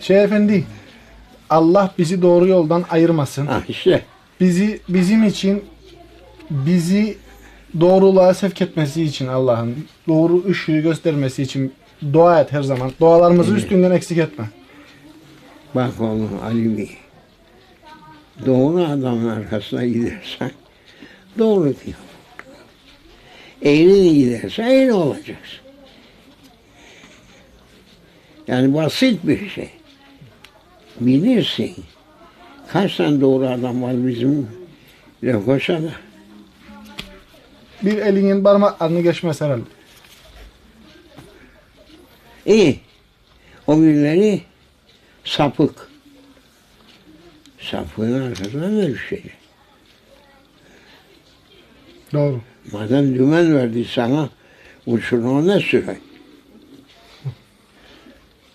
Şey efendi, Allah bizi doğru yoldan ayırmasın. Ha işte. Bizi bizim için bizi doğruluğa sevk etmesi için Allah'ın doğru ışığı göstermesi için dua et her zaman. Dualarımızı üstünden eksik etme. Bak oğlum Ali Bey. Doğru adamın arkasına gidersen doğru diyor. Eğri gidersen eğri olacaksın. Yani basit bir şey. Bilirsin. Kaç tane doğru adam var bizim Lefkoşa'da. Bir elinin parmaklarını geçmez herhalde. İyi. O birileri sapık. Sapığın arkasına ne düşecek? Doğru. Madem dümen verdi sana uçurma ne sürer?